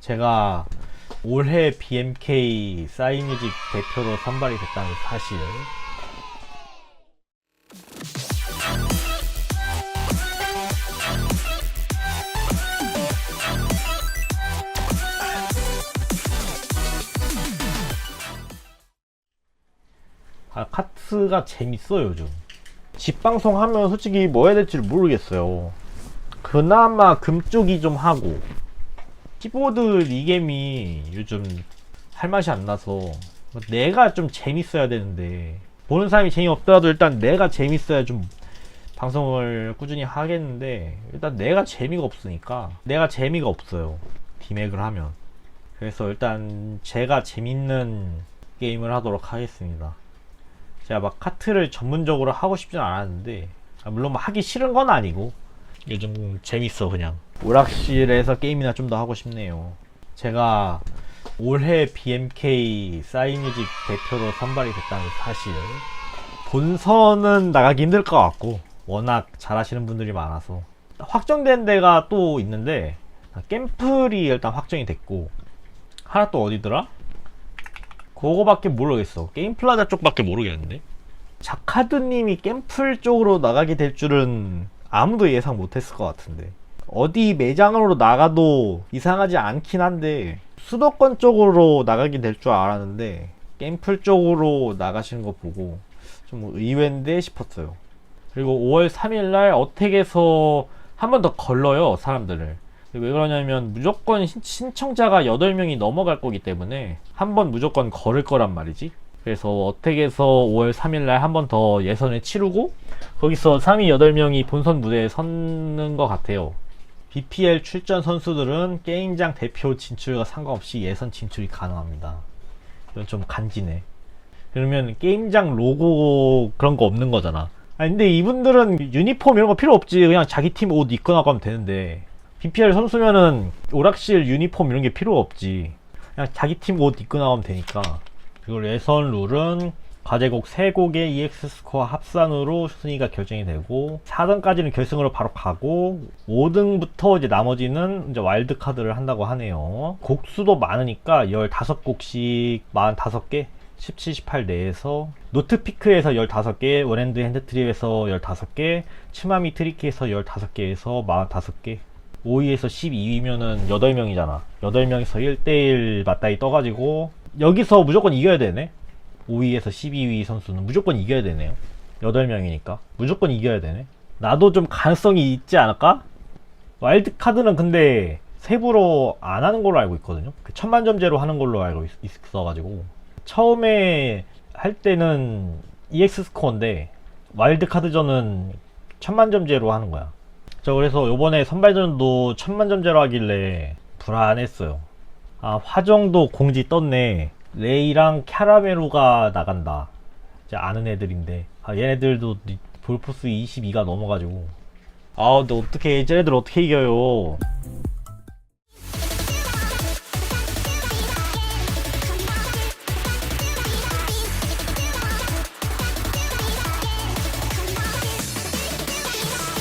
제가 올해 BMK 싸이뮤직 대표로 선발이 됐다는 사실. 아, 카트가 재밌어요 요즘. 집방송 하면 솔직히 뭐 해야 될지 모르겠어요. 그나마 금 쪽이 좀 하고 키보드 리겜이 요즘 할 맛이 안 나서 내가 좀 재밌어야 되는데 보는 사람이 재미없더라도 일단 내가 재밌어야 좀 방송을 꾸준히 하겠는데 일단 내가 재미가 없으니까 내가 재미가 없어요. 디맥을 하면. 그래서 일단 제가 재밌는 게임을 하도록 하겠습니다. 제가 막 카트를 전문적으로 하고 싶진 않았는데 아, 물론 막 하기 싫은 건 아니고 요즘 재밌어 그냥 오락실에서 게임이나 좀 더 하고 싶네요 제가 올해 BMK 싸이뮤직 대표로 선발이 됐다는 사실 본선은 나가기 힘들 것 같고 워낙 잘하시는 분들이 많아서 확정된 데가 또 있는데 겜플이 일단 확정이 됐고 하나 또 어디더라? 그거밖에 모르겠어. 게임 플라자 쪽밖에 모르겠는데. 자카드님이 겜플 쪽으로 나가게 될 줄은 아무도 예상 못했을 것 같은데. 어디 매장으로 나가도 이상하지 않긴 한데 수도권 쪽으로 나가게 될 줄 알았는데 겜플 쪽으로 나가시는 거 보고 좀 의외인데 싶었어요. 그리고 5월 3일날 어택에서 한 번 더 걸러요 사람들을. 왜 그러냐면 무조건 신- 신청자가 8명이 넘어갈 거기 때문에 한 번 무조건 걸을 거란 말이지. 그래서 어택에서 5월 3일날 한 번 더 예선을 치르고 거기서 상위 8명이 본선 무대에 서는 것 같아요. BPL 출전 선수들은 게임장 대표 진출과 상관없이 예선 진출이 가능합니다. 이건 좀 간지네. 그러면 게임장 로고 그런 거 없는 거잖아. 아 근데 이분들은 유니폼 이런 거 필요 없지. 그냥 자기 팀 옷 입고 나가면 되는데. BPL 선수면은 오락실 유니폼 이런 게 필요 없지. 그냥 자기 팀 옷 입고 나가면 되니까. 그리고 예선 룰은 과제곡 3곡의 EX 스코어 합산으로 순위가 결정이 되고 4등까지는 결승으로 바로 가고 5등부터 이제 나머지는 이제 와일드 카드를 한다고 하네요. 곡수도 많으니까 15곡씩 45개 17, 18 내에서 노트피크에서 15개, 원핸드 핸드트립에서 15개, 치마미 트리키에서 15개에서 45개 5위에서 12위면은 8명이잖아. 8명에서 1대1 맞다이 떠가지고, 여기서 무조건 이겨야 되네? 5위에서 12위 선수는 무조건 이겨야 되네요. 8명이니까. 무조건 이겨야 되네. 나도 좀 가능성이 있지 않을까? 와일드 카드는 근데 세부로 안 하는 걸로 알고 있거든요. 그 천만점제로 하는 걸로 알고 있, 있어가지고. 처음에 할 때는 EX 스코어인데, 와일드 카드전은 천만점제로 하는 거야. 저 그래서 요번에 선발전도 천만점제로 하길래 불안했어요. 아, 화정도 공지 떴네. 레이랑 캐라메루가 나간다. 아는 애들인데. 아, 얘네들도 니- 볼포스 22가 넘어가지고. 아, 근데 어떻게, 쟤네들 어떻게 이겨요.